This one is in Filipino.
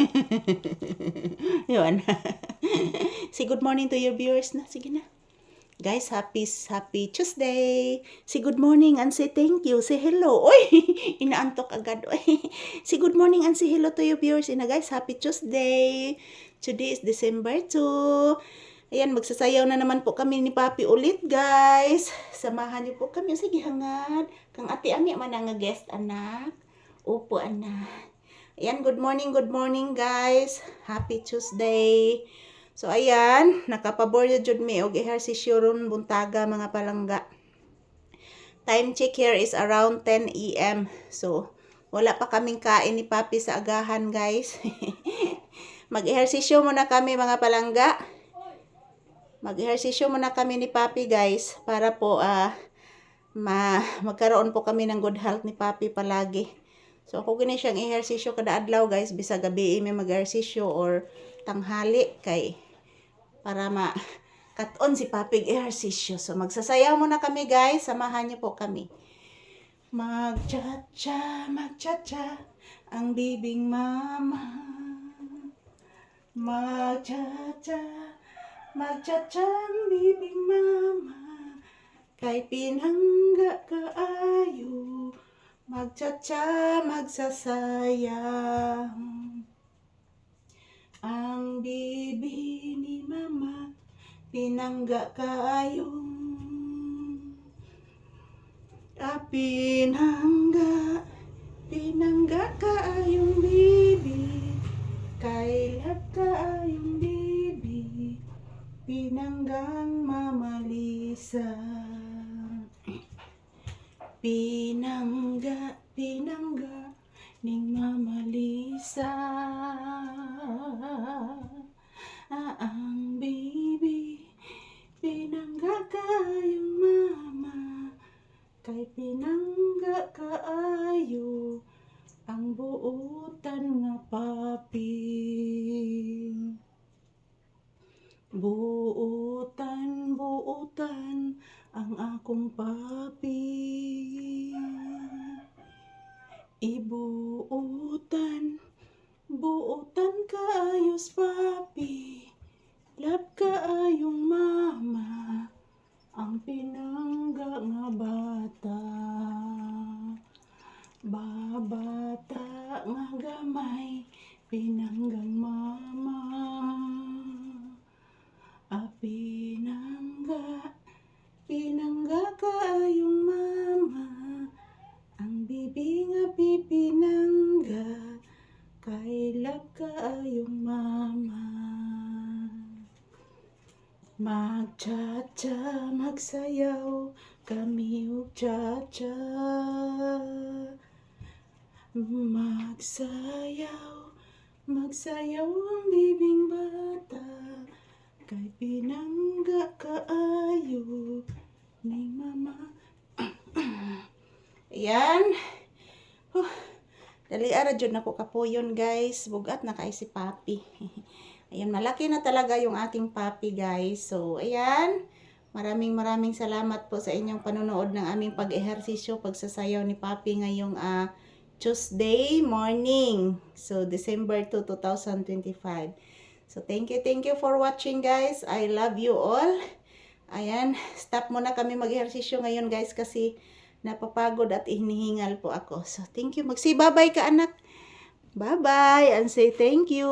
Yun. Say good morning to your viewers na. Sige na. Guys, happy happy Tuesday. Say good morning and say thank you. Say hello. Oy, inaantok agad. Oy. Say good morning and say hello to your viewers. Ina guys, happy Tuesday. Today is December 2. Ayan, magsasayaw na naman po kami ni Papi ulit, guys. Samahan niyo po kami. Sige, hangad. Kang ate Ami, man nga guest, anak. Opo, anak. Ayan, good morning, good morning, guys. Happy Tuesday. So, ayan, nakapabor na jud mi og ehersisyo ron buntaga mga palangga. Time check here is around 10 a.m. So, wala pa kaming kain ni Papi sa agahan, guys. Mag-ehersisyo muna kami mga palangga. Mag-ehersisyo muna kami ni Papi, guys, para po ah ma magkaroon po kami ng good health ni Papi palagi. So, ako gini siyang ehersisyo kada adlaw, guys, bisa gabi may mag-ehersisyo or tanghali kay para ma katon si Papig ehersisyo. So, magsasayaw muna kami, guys. Samahan niyo po kami. Mag-cha-cha, mag-cha-cha, ang bibing mama. Mag-cha-cha, mag-cha-cha, ang bibing mama. Kay pinangga kaayo, magcha-cha, magsasayang. Ang bibi ni mama, pinangga kayong. Ah, pinangga, pinangga kayong bibi. Kailat kayong bibi, pinanggang mama Lisa. Pinangga, pinangga, ning Mama Lisa. Ah, ang baby, pinangga kayong mama. Kay pinangga kaayo, ang buutan nga papi. Buutan, papi. Love kaayong mama, ang pinangga nga bata. Babata nga gamay, pinanggang mama. Mag-cha-cha, magsayaw, kami ug cha-cha. Magsayaw, magsayaw ang bibing bata. Kay pinangga kaayo ni mama. Ayan. Dali ara jud nako kapuyon guys. Bugat na kay si Papi. Ayan, malaki na talaga yung aking Papi guys. So, ayan. Maraming maraming salamat po sa inyong panonood ng aming pag-ehersisyo, pagsasayaw ni Papi ngayong ah, Tuesday morning. So, December 2, 2025. So, thank you, thank you for watching guys. I love you all. Ayan, stop muna kami mag-ehersisyo ngayon guys kasi napapagod at hinihingal po ako. So, thank you. Magsi bye-bye ka anak. Bye-bye and say thank you.